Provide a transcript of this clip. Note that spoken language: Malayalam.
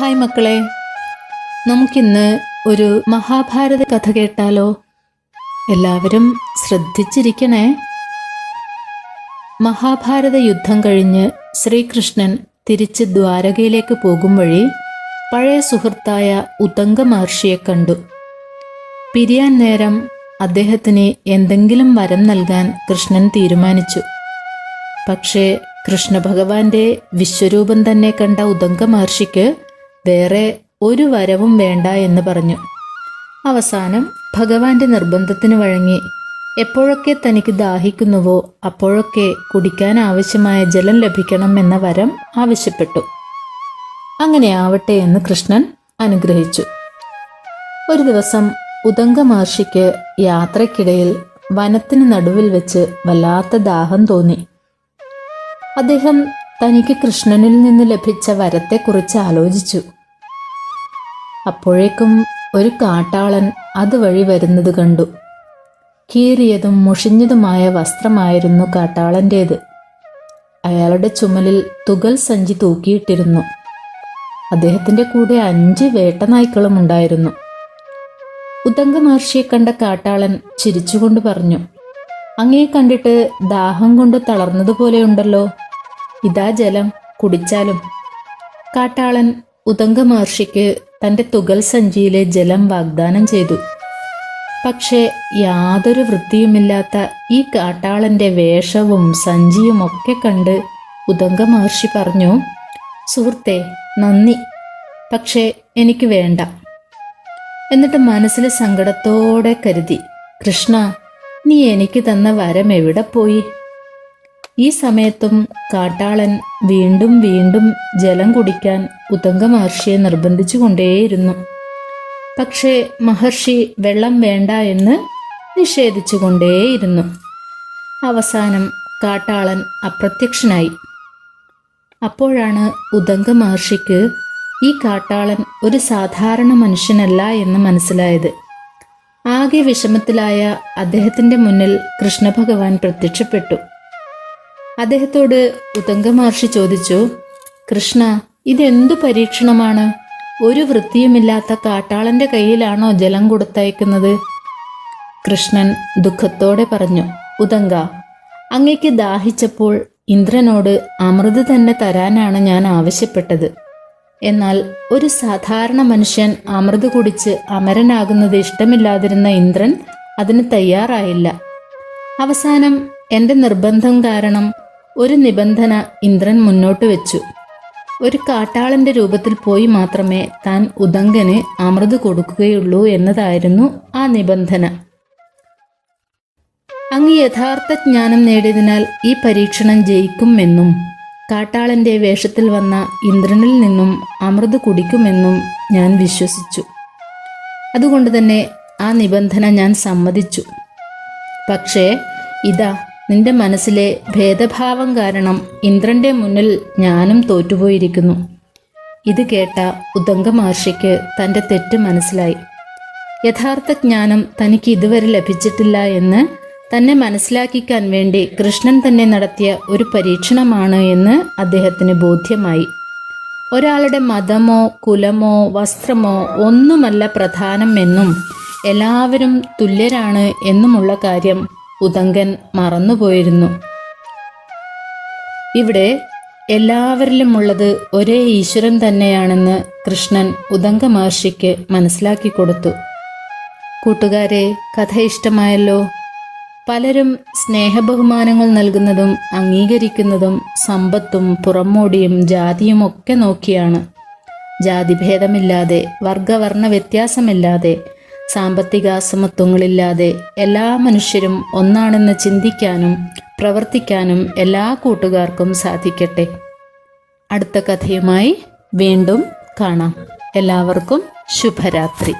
ഹായ് മക്കളെ. നമുക്കിന്ന് ഒരു മഹാഭാരത കഥ കേട്ടാലോ? എല്ലാവരും ശ്രദ്ധിച്ചിരിക്കണേ. മഹാഭാരത യുദ്ധം കഴിഞ്ഞ് ശ്രീകൃഷ്ണൻ തിരിച്ച് ദ്വാരകയിലേക്ക് പോകും വഴി പഴയ സുഹൃത്തായ ഉദംഗ മഹർഷിയെ കണ്ടു. പിരിയാൻ നേരം അദ്ദേഹത്തിന് എന്തെങ്കിലും വരം നൽകാൻ കൃഷ്ണൻ തീരുമാനിച്ചു. പക്ഷേ കൃഷ്ണഭഗവാന്റെ വിശ്വരൂപം തന്നെ കണ്ട ഉദംഗ മഹർഷിക്ക് വേറെ ഒരു വരവും വേണ്ട എന്ന് പറഞ്ഞു. അവസാനം ഭഗവാന്റെ നിർബന്ധത്തിന് വഴങ്ങി എപ്പോഴൊക്കെ തനിക്ക് ദാഹിക്കുന്നുവോ അപ്പോഴൊക്കെ കുടിക്കാൻ ആവശ്യമായ ജലം ലഭിക്കണം എന്ന വരം ആവശ്യപ്പെട്ടു. അങ്ങനെ ആവട്ടെ എന്ന് കൃഷ്ണൻ അനുഗ്രഹിച്ചു. ഒരു ദിവസം ഉദങ്ക മഹർഷിക്ക് യാത്രയ്ക്കിടയിൽ വനത്തിന് നടുവിൽ വെച്ച് വല്ലാത്ത ദാഹം തോന്നി. അദ്ദേഹം തനിക്ക് കൃഷ്ണനിൽ നിന്ന് ലഭിച്ച വരത്തെക്കുറിച്ച് ആലോചിച്ചു. അപ്പോഴേക്കും ഒരു കാട്ടാളൻ അതുവഴി വരുന്നത് കണ്ടു. കീറിയതും മുഷിഞ്ഞതുമായ വസ്ത്രമായിരുന്നു കാട്ടാളന്റേത് അയാളുടെ ചുമലിൽ തുകൽ സഞ്ചി തൂക്കിയിട്ടിരുന്നു. അദ്ദേഹത്തിന്റെ കൂടെ അഞ്ച് വേട്ടനായ്ക്കളും ഉണ്ടായിരുന്നു. ഉദങ്ക മഹർഷിയെ കണ്ട കാട്ടാളൻ ചിരിച്ചുകൊണ്ട് പറഞ്ഞു അങ്ങേ കണ്ടിട്ട് ദാഹം കൊണ്ട് തളർന്നതുപോലെയുണ്ടല്ലോ ഇതാ ജലം കുടിച്ചാലും. കാട്ടാളൻ ഉദങ്ക മഹർഷിക്ക് തന്റെ തുകൽ സഞ്ചിയിലെ ജലം വാഗ്ദാനം ചെയ്തു. പക്ഷേ യാതൊരു വൃത്തിയുമില്ലാത്ത ഈ കാട്ടാളന്റെ വേഷവും സഞ്ചിയും ഒക്കെ കണ്ട് ഉദംഗ മഹർഷി പറഞ്ഞു സുഹൃത്തെ നന്ദി. പക്ഷേ എനിക്ക് വേണ്ട. എന്നിട്ട് മനസ്സിൽ സങ്കടത്തോടെ കരുതി കൃഷ്ണ നീ എനിക്ക് തന്ന വരം എവിടെ പോയി? ഈ സമയത്തും കാട്ടാളൻ വീണ്ടും വീണ്ടും ജലം കുടിക്കാൻ ഉതങ്ക മഹർഷിയെ നിർബന്ധിച്ചു കൊണ്ടേയിരുന്നു പക്ഷേ മഹർഷി വെള്ളം വേണ്ട എന്ന് നിഷേധിച്ചു കൊണ്ടേയിരുന്നു അവസാനം കാട്ടാളൻ അപ്രത്യക്ഷനായി. അപ്പോഴാണ് ഉദംഗ മഹർഷിക്ക് ഈ കാട്ടാളൻ ഒരു സാധാരണ മനുഷ്യനല്ല എന്ന് മനസ്സിലായത്. ആകെ വിഷമത്തിലായ അദ്ദേഹത്തിന്റെ മുന്നിൽ കൃഷ്ണഭഗവാൻ പ്രത്യക്ഷപ്പെട്ടു. അദ്ദേഹത്തോട് ഉതങ്ക മഹർഷി ചോദിച്ചു കൃഷ്ണ ഇതെന്തു പരീക്ഷണമാണ്? ഒരു വൃത്തിയുമില്ലാത്ത കാട്ടാളന്റെ കയ്യിലാണോ ജലം കൊടുത്തയക്കുന്നത്? കൃഷ്ണൻ ദുഃഖത്തോടെ പറഞ്ഞു ഉതങ്ക അങ്ങയ്ക്ക് ദാഹിച്ചപ്പോൾ ഇന്ദ്രനോട് അമൃത് തന്നെ തരാനാണ് ഞാൻ ആവശ്യപ്പെട്ടത്. എന്നാൽ ഒരു സാധാരണ മനുഷ്യൻ അമൃത് കുടിച്ച് അമരനാകുന്നത് ഇഷ്ടമില്ലാതിരുന്ന ഇന്ദ്രൻ അതിന് തയ്യാറായില്ല. അവസാനം എന്റെ നിർബന്ധം കാരണം ഒരു നിബന്ധന ഇന്ദ്രൻ മുന്നോട്ട് വെച്ചു. ഒരു കാട്ടാളന്റെ രൂപത്തിൽ പോയി മാത്രമേ താൻ ഉദങ്കന് അമൃത് കൊടുക്കുകയുള്ളൂ എന്നതായിരുന്നു ആ നിബന്ധന. അങ്ങ് യഥാർത്ഥ ജ്ഞാനം നേടിയതിനാൽ ഈ പരീക്ഷണം ജയിക്കുമെന്നും കാട്ടാളന്റെ വേഷത്തിൽ വന്ന ഇന്ദ്രനിൽ നിന്നും അമൃത് കുടിക്കുമെന്നും ഞാൻ വിശ്വസിച്ചു. അതുകൊണ്ട് തന്നെ ആ നിബന്ധന ഞാൻ സമ്മതിച്ചു. പക്ഷേ ഇതാ നിന്റെ മനസ്സിലെ ഭേദഭാവം കാരണം ഇന്ദ്രന്റെ മുന്നിൽ ഞാനും തോറ്റുപോയിരിക്കുന്നു. ഇത് കേട്ട ഉദംഗ മഹർഷിക്ക് തന്റെ തെറ്റ് മനസ്സിലായി. യഥാർത്ഥ ജ്ഞാനം തനിക്ക് ഇതുവരെ ലഭിച്ചിട്ടില്ല എന്ന് തന്നെ മനസ്സിലാക്കിക്കാൻ വേണ്ടി കൃഷ്ണൻ തന്നെ നടത്തിയ ഒരു പരീക്ഷണമാണ് എന്ന് അദ്ദേഹത്തിന് ബോധ്യമായി. ഒരാളുടെ മതമോ കുലമോ വസ്ത്രമോ ഒന്നുമല്ല പ്രധാനം എന്നും എല്ലാവരും തുല്യരാണ് എന്നുമുള്ള കാര്യം ഉദങ്കൻ മറന്നുപോയിരുന്നു. ഇവിടെ എല്ലാവരിലും ഉള്ളത് ഒരേ ഈശ്വരൻ തന്നെയാണെന്ന് കൃഷ്ണൻ ഉദങ്ക മഹർഷിക്ക് മനസ്സിലാക്കി കൊടുത്തു. കൂട്ടുകാരെ കഥ ഇഷ്ടമായല്ലോ? പലരും സ്നേഹബഹുമാനങ്ങൾ നൽകുന്നതും അംഗീകരിക്കുന്നതും സമ്പത്തും പുറമോടിയും ജാതിയും ഒക്കെ നോക്കിയാണ്. ജാതിഭേദമില്ലാതെ വർഗവർണ വ്യത്യാസമില്ലാതെ സാമ്പത്തിക അസമത്വങ്ങളില്ലാതെ എല്ലാ മനുഷ്യരും ഒന്നാണെന്ന് ചിന്തിക്കാനും പ്രവർത്തിക്കാനും എല്ലാ കൂട്ടുകാർക്കും സാധിക്കട്ടെ. അടുത്ത കഥയുമായി വീണ്ടും കാണാം. എല്ലാവർക്കും ശുഭരാത്രി.